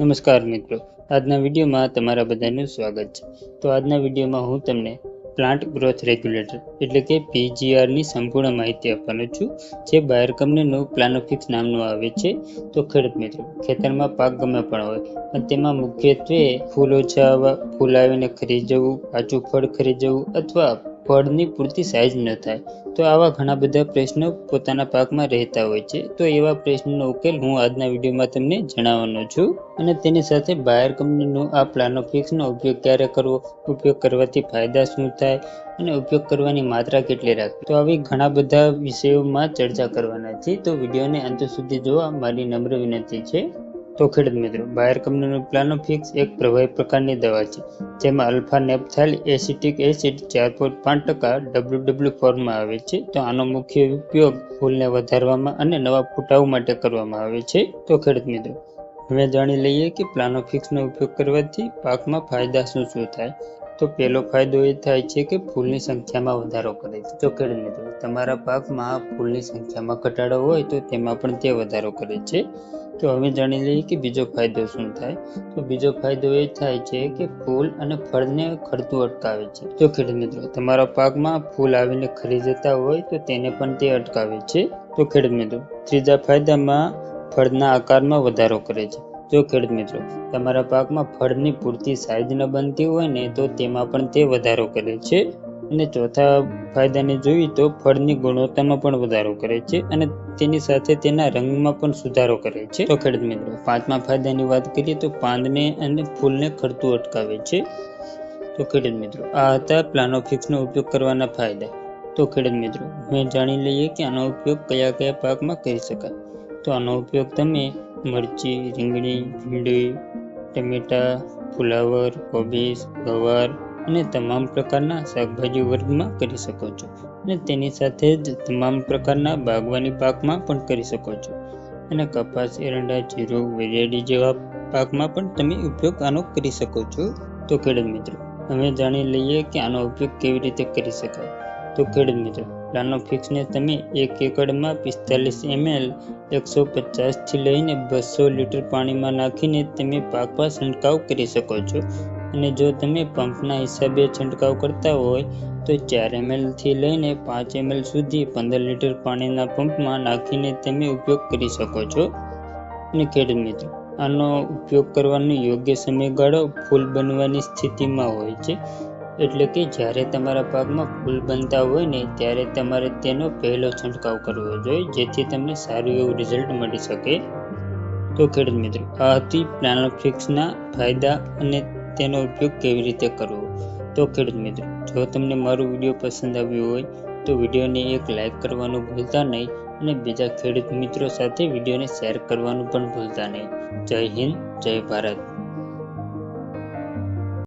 નમસ્કાર મિત્રો. આજના વિડીયોમાં તમારા બધાનું સ્વાગત છે. તો આજના વિડીયોમાં હું તમને પ્લાન્ટ ગ્રોથ રેગ્યુલેટર એટલે કે પીજીઆરની સંપૂર્ણ માહિતી આપવાનો છું. જે બાયર કંપનીનું પ્લાનોફિક્સ નામનું આવે છે. તો ખેડૂત મિત્રો, ખેતરમાં પાક ગમે પણ હોય, પણ તેમાં મુખ્યત્વે ફૂલ ઓછા આવવા ફૂલ આવીને ખરી જવું કાચું ફળ ખરી જવું અથવા ફળની પૂરતી સાઇઝ ન થાય. તો આવા ઘણા બધા પ્રશ્નો પોતાના પાકમાં રહેતા હોય છે. તો એવા પ્રશ્નનો ઉકેલ હું આજના વિડીયોમાં તમને જણાવવાનો છું. અને તેની સાથે બાયર કંપનીનો આ પ્લાનોફિક્સનો ઉપયોગ ક્યારે કરવો? ઉપયોગ કરવાથી ફાયદા શું થાય? અને ઉપયોગ કરવાની માત્રા કેટલી રાખવી? તો આવી ઘણા બધા વિષયોમાં ચર્ચા કરવાના છે તો વિડીયોને અંત સુધી જોવા મારી નમ્ર વિનંતી છે. તો ખેડૂત મિત્રો, બાયર કંપનીનું પ્લાનોફિક્સ એક પ્રભાવી પ્રકારની દવા છે, જેમાં અલ્ફા નેપથાઇલ એસિટિક એસિડ ચાર પોઈન્ટ પાંચ ટકા ડબલ્યુ ડબલ્યુ ફોર્મમાં આવે છે. તો આનો મુખ્ય ઉપયોગ ફૂલને વધારવામાં અને નવા ફૂટાવ માટે કરવામાં આવે છે. તો ખેડૂત મિત્રો, હવે જાણી લઈએ કે પ્લાનોફિક્સનો ઉપયોગ કરવાથી પાકમાં ફાયદા શું શું થાય? તો પહેલો ફાયદો એ થાય છે કે ફૂલની સંખ્યામાં વધારો કરે છે. તો ખેડૂત તમારા પાકમાં ફૂલની સંખ્યામાં ઘટાડો હોય તો તેમાં પણ તે વધારો કરે છે. તો હવે જાણી લઈએ કે બીજો ફાયદો શું થાય? તો બીજો ફાયદો એ થાય છે કે ફૂલ અને ફળને ખરતું અટકાવે છે. જો ખેડૂત મિત્રો, તમારા પાકમાં ફૂલ આવીને ખરી જતા હોય તો તેને પણ તે અટકાવે છે. તો ખેડૂત મિત્રો, ત્રીજા ફાયદામાં ફળના આકારમાં વધારો કરે છે. જો ખેડૂત મિત્રો, તમારા પાકમાં ફળની પૂરતી સાઈઝ ન બનતી હોય ને, તો તેમાં પણ તે વધારો કરે છે. અને ચોથા ફાયદાને જોઈએ તો ફળની ગુણવત્તામાં પણ વધારો કરે છે અને તેની સાથે તેના રંગમાં પણ સુધારો કરે છે. તો ખેડૂત મિત્રો, પાંચમા ફાયદાની વાત કરીએ તો પાંદને અને ફૂલને ખરતું અટકાવે છે. તો ખેડૂત મિત્રો, આ હતા પ્લાનોફિક્સનો ઉપયોગ કરવાના ફાયદા. તો ખેડૂત મિત્રો, મેં જાણી લઈએ કે આનો ઉપયોગ કયા કયા પાકમાં કરી શકાય. તો આનો ઉપયોગ તમે મરચી, રીંગણી, ભીંડી, ટમેટા, ફુલાવર, કોબીજ, ગવાર અને તમામ પ્રકારના શાકભાજી વર્ગમાં કરી શકો છો. અને તેની સાથે જ તમામ પ્રકારના બાગવાની પાકમાં પણ કરી શકો છો. અને કપાસ, એરંડા, જીરું વેરેડી જેવા પાકમાં પણ તમે ઉપયોગ આનો કરી શકો છો. તો ખેડૂત મિત્રો, હવે જાણી લઈએ કે આનો ઉપયોગ કેવી રીતે કરી શકાય. તો ખેડૂત મિત્રો. પ્લાનોફિક્સને તમે એક એકડમાં પિસ્તાલીસ એમએલ, એકસો પચાસથી લઈને બસો લીટર પાણીમાં નાખીને તમે પાકમાં છંટકાવ કરી શકો છો. અને જો તમે પંપના હિસાબે છંટકાવ કરતા હોય, તો ચાર એમએલથી લઈને પાંચ એમએલ સુધી પંદર લીટર પાણીના પંપમાં નાખીને તમે ઉપયોગ કરી શકો છો. અને ખેડૂત મિત્રો, આનો ઉપયોગ કરવાનો યોગ્ય સમયગાળો ફૂલ બનવાની સ્થિતિમાં હોય છે. એટલે કે જ્યારે તમારા પાકમાં ફૂલ બનતા હોય ને, ત્યારે તમારે તેનો પહેલો છંટકાવ કરવો જોઈએ, જેથી તમને સારું એવું રિઝલ્ટ મળી શકે. તો ખેડૂત મિત્રો આ હતી પ્લાનોફિક્સના ફાયદા અને તેનો ઉપયોગ કેવી રીતે કરવો? તો ખેડૂત મિત્રો, જો તમને મારું વીડિયો પસંદ આવ્યો હોય, તો વિડીયોને એક લાઇક કરવાનું ભૂલતા નહીં અને બીજા ખેડૂત મિત્રો સાથે વિડીયોને શેર કરવાનું પણ ભૂલતા નહીં. જય હિન્દ, જય ભારત.